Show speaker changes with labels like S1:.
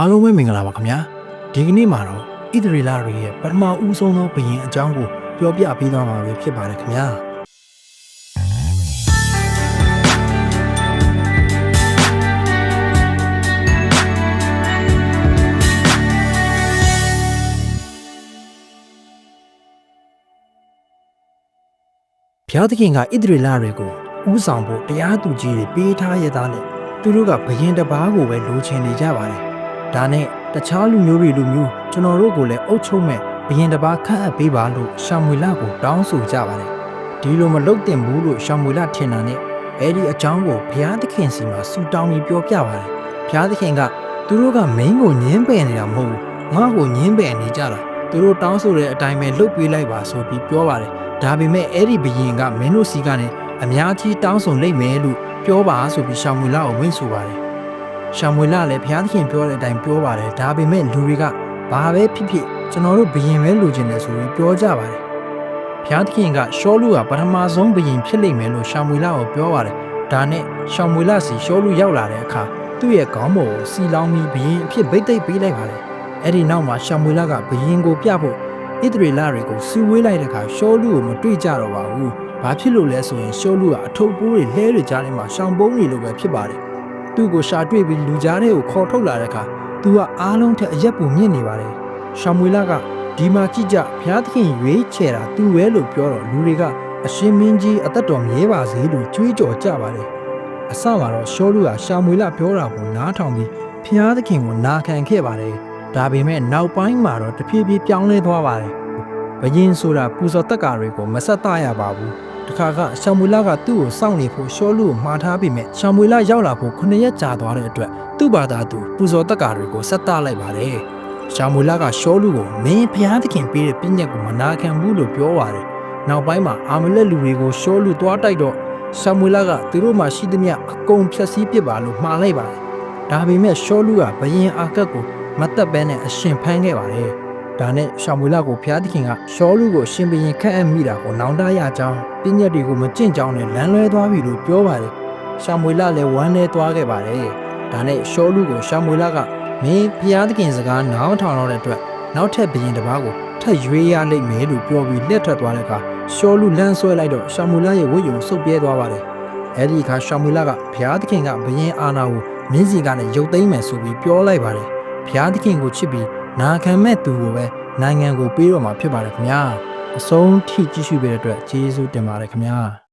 S1: အားလုံးပဲမင်္ဂလာပါခင်ဗျာဒီကနေ့မှာတော့ဣသရေလတွေရဲ့ပထမဦးဆုံးသောဘုရင်အကြောင်းကိုပြောပြပေးသွားမှာပဲဖြစ်ပါတယ်ခင်ဗျာဘုရားသခင်ကဣသရေလတွေကိုဥဆောင်ဖို့တရားသူကြီးတွေပေးထားရတဲ့နဲ့သူတို့ကဘယင်တစ်ပါးကိုပဲလိုချင်နေကြပါတယ်။ ဒါနဲ့တခြားလူမျိုးတွေလူမျိုးကျွန်တော်တို့ကိုလည်းအုပ်ချုပ်မဲ့ဘယင်တစ်ပါးခန့်အပ်ပေးပါလို့ရှာမွေလကိုတောင်းဆိုကြပါတယ်။ဒီလိုမလုပ်တင်ဘူးလို့ရှာမွေလထင်တာနဲ့အဲဒီအကြောင်းကိုဘုရားသခင်စီမှာဆူတောင်းပြီးပြောပြပါတယ်။ဘုရားသခင်ကသူတို့ကမင်းကိုညှင်းပယ်နေတာမဟုတ်ဘူး။ငါ့ကိုညှင်းပယ်နေကြတာ။သူတို့တောင်းဆိုတဲ့အတိုင်းပဲလုပ်ပေးလိုက်ပါဆိုပြီးပြောပါတယ်။ဒါပေမဲ့အဲ့ဒီဘယင်ကမင်းတို့စီကနေအများကြီးတောင်းဆိုလိမ့်မယ်လို့ပြောပါဆိုပြီးရှောင်မွေလကိုဝင်ဆိုပါတယ်။ ရှောင်မွေလလည်းဘုရားသခင်ပြောတဲ့အတိုင်းပြောပါတယ်။ဒါပေမဲ့လူတွေကဘာပဲဖြစ်ဖြစ်ကျွန်တော်တို့ဘယင်ပဲလိုချင်တယ်ဆိုပြီးပြောကြပါတယ်။ဘုရားသခင်ကရှောလူကပထမဆုံးဘယင်ဖြစ်လိမ့်မယ်လို့ရှောင်မွေလကိုပြောပါတယ်။ဒါနဲ့ရှောင်မွေလစီရှောလူရောက်လာတဲ့အခါသူ့ရဲ့ခေါင်းပေါ်ကိုစီလောင်းပြီးဘယင်အဖြစ်ဗိတ်သိက်ပေးလိုက်ပါတယ်။အဲ့ဒီနောက်မှာရှောင်မွေလကဘယင်ကိုပြဖို့ဣသရေလတွေကိုစီဝေးလိုက်တဲ့အခါရှောလူကိုမတွေ့ကြတော့ပါဘူး။ဘာဖြစ်လို့လဲဆိုရင်ရှောလူကအထုပ်ပိုးတွေလဲတွေကြားထဲမှာရှောင်ပုန်းနေလို့ပဲဖြစ်ပါတယ်။ သူ့ကိုရှာတွေ့ပြီးလူကြားထဲကိုခေါ်ထုတ်လာတဲ့အခါသူကအားလုံးထက်အရက်ပူမြင့်နေပါတယ်။ရှောင်မွေလကဒီမှာကြည့်ကြဘုရားသခင်ရွေးချယ်တာသူပဲလို့ပြောတော့လူတွေကအရှင်မင်းကြီးအသက်တော်မြဲပါစေလို့ကြွေးကြော်ကြပါတယ်။အစမှာတော့ရှောလူကရှောင်မွေလပြောတာကိုနားထောင်ပြီးဘုရားသခင်ကိုနာခံခဲ့ပါတယ်။ဒါပေမဲ့နောက်ပိုင်းမှာတော့တဖြည်းဖြည်းပြောင်းလဲသွားပါတယ်။ဘယင်းဆိုတာပူဇော်တက်ကာတွေကိုမဆက်တရပါဘူး။ တခါကရှောင်မွေလကသူ့ကိုစောင့်နေဖို့ရှောလူကိုမှားထားပြီးမြဲရှောင်မွေလရောက်လာဖို့9ရက်ကြာသွားတဲ့အတွက်သူ့ဘာသာသူပူဇော်တက်ကာတွေကိုဆက်တလိုက်ပါတယ်။ရှောင်မွေလကရှောလူကိုမင်းဘုရားသခင်ပေးတဲ့ပြည့်ညက်ကိုမနာခံဘူးလို့ပြောပါတယ်။နောက်ပိုင်းမှာအာမလက်လူတွေကိုရှောလူသွားတိုက်တော့ရှောင်မွေလကသူတို့မှရှိသမျှအကုန်ဖျက်ဆီးပစ်ပါလို့မှားလိုက်ပါတယ်။ဒါပေမဲ့ရှောလူကဘယင်အာကတ်ကိုမတ်တက်ပဲနဲ့အရှင်ဖမ်းခဲ့ပါတယ်။ ဒါနဲ့ရှောင်မွေလကိုဘုရားသခင်ကရှောလူကိုရှင်ဘရင်ခန့်အပ်မိတာကိုနောင်တရကြောင်းပြည့်ညက်တွေကိုမကြင့်ကြောင်းနဲ့လမ်းလွဲသွားပြီလို့ပြောပါတယ်။ရှောင်မွေလလည်းဝမ်းနေသွားခဲ့ပါတယ်။ဒါနဲ့ရှောလူကိုရှောင်မွေလကမင်းဘုရားသခင်စကားနားမထောင်တော့တဲ့အတွက်နောက်ထပ်ဘရင်တစ်ပါးကိုထပ်ရွေးရလိမ့်မယ်လို့ပြောပြီးလက်ထွက်သွားတဲ့အခါရှောလူလမ်းဆွဲလိုက်တော့ရှောင်မွေလရဲ့ဝိယုံဆုတ်ပြဲသွားပါတယ်။အဲဒီအခါရှောင်မွေလကဘုရားသခင်ကဘရင်အာနာကိုမင်းစီကနေရုပ်သိမ်းမယ်ဆိုပြီးပြောလိုက်ပါတယ်။ဘုရားသခင်ကိုချစ်ပြီး နာခံမဲ့သူကိုပဲနိုင်ငံကိုပေးတော့မှာဖြစ်ပါတယ်ခင်ဗျာ။အဆုံးထိကြည့်ရှုပေးတဲ့အတွက်ကျေးဇူးတင်ပါတယ်ခင်ဗျာ။